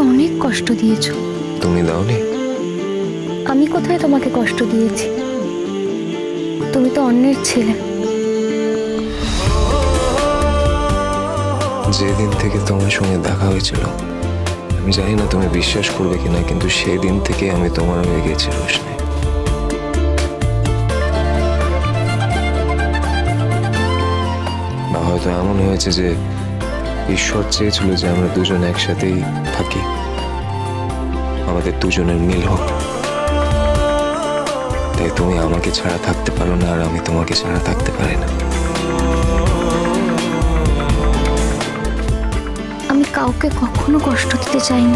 অনেক কষ্ট দিয়েছ। তুমি দাওনি? আমি কোথায় তোমাকে কষ্ট দিয়েছি? তুমি তো অন্যের ছেলে। যেদিন থেকে তোমার সঙ্গে দেখা হয়েছিল আমি জানি না তুমি বিশ্বাস করবে কিনা কিন্তু সেই দিন থেকে আমি তোমার হয়ে গেছি রোশনি। বা হয়তো এমন হয়েছে যে ঈশ্বর চেয়েছিল যে আমরা দুজন একসাথেই থাকি। আমাদের দুজনের মিল হোক। তাই তুমি আমাকে ছাড়া থাকতে পারো না আর আমি তোমাকে ছাড়া থাকতে পারি না। আমি কাউকে কখনো কষ্ট দিতে চাইনি।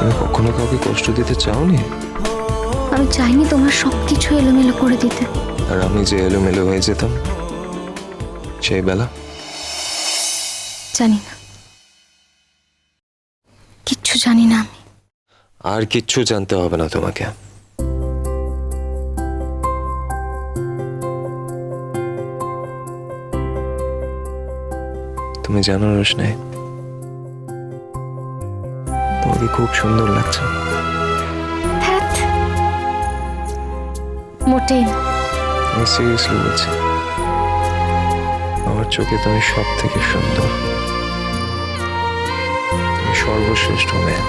তুমি কখনো কাউকে কষ্ট দিতে চাওনি? আমি চাইনি তোমার সব কিছু এলোমেলো করে দিতে। আর আমি যে এলোমেলো হয়ে যেতাম সেই বেলা জানি না কিচ্ছু জানি না আমি। আর কিচ্ছু জানতে হবে না তোমাকে। তুমি জানো রোশনে তোমাকে খুব সুন্দর লাগছে। মোটেই না। আমি সিরিয়াসলি বলছি আমার চোখে তুমি সব থেকে সুন্দর। সর্বশ্রেষ্ঠ মেয়ে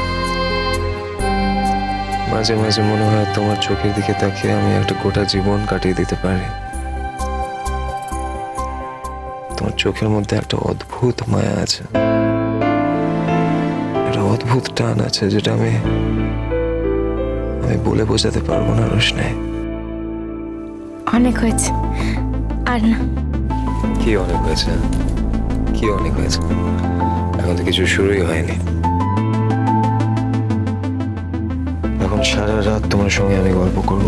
মাঝে মাঝে মনে হয় তোমার চোখের দিকে তাকিয়ে আমি একটা গোটা জীবন কাটিয়ে দিতে পারি। তোমার চোখের মধ্যে একটা অদ্ভুত মায়া আছে। একটা অদ্ভুত টান আছে যেটা আমি আমি বলে বোঝাতে পারব না রোশনাই। অনেক হয়েছে। আর না। কি অনেক হয়েছে? কি অনেক হয়েছে? এখন তো কিছু শুরুই হয়নি। এখন সারা রাত তোমার সঙ্গে আমি গল্প করব।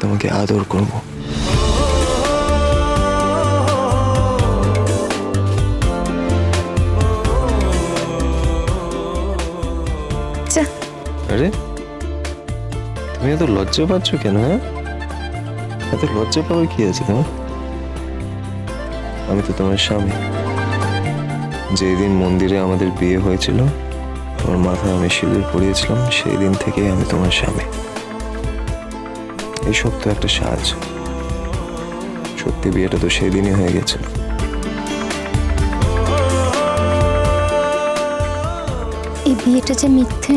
তোমাকে আদর করব। আরে তুমি এত লজ্জা পাচ্ছ কেন হ্যাঁ? এত লজ্জা পাওয়ার কি আছে তোমার? আমি তো তোমার স্বামী। যেই দিন মন্দিরে আমাদের বিয়ে হয়েছিল তোমার মাথায় আমি সিঁদুর পরিয়েছিলাম সেই দিন থেকেই আমি তোমার স্বামী। এইসব তো একটা সাজ সত্যি বিয়েটা তো সেই দিনই হয়ে গেছে। এই বিয়েটা যে মিথ্যে,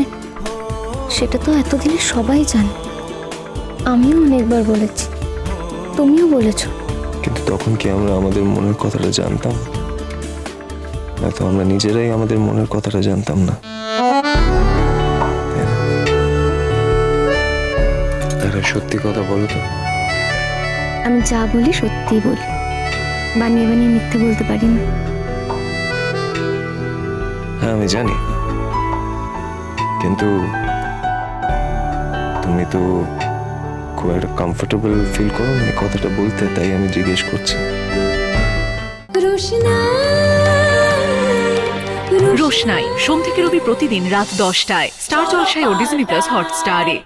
সেটা তো এতদিনে সবাই জানে। আমিও অনেকবার বলেছি, তুমিও বলেছ। কিন্তু তখন কি আমরা আমাদের মনের কথাটা জানতাম? হয়তো আমরা নিজেরাই আমাদের মনের কথাটা জানতাম না। না? একটা সত্যি কথা বলো তো। আমি যা বলি সত্যি বলি। বানিয়ে বানিয়ে মিথ্যে বলতে পারি না। হ্যাঁ আমি জানি। কিন্তু তুমি তো খুব একটা কমফোর্টেবল ফিল করো মানে কথাটা বলতে তাই আমি জিজ্ঞেস করছি। রোশনাই সোম থেকে রবি প্রতিদিন রাত দশটায়। স্টার জলসায় ও ডিজনি প্লাস হটস্টারে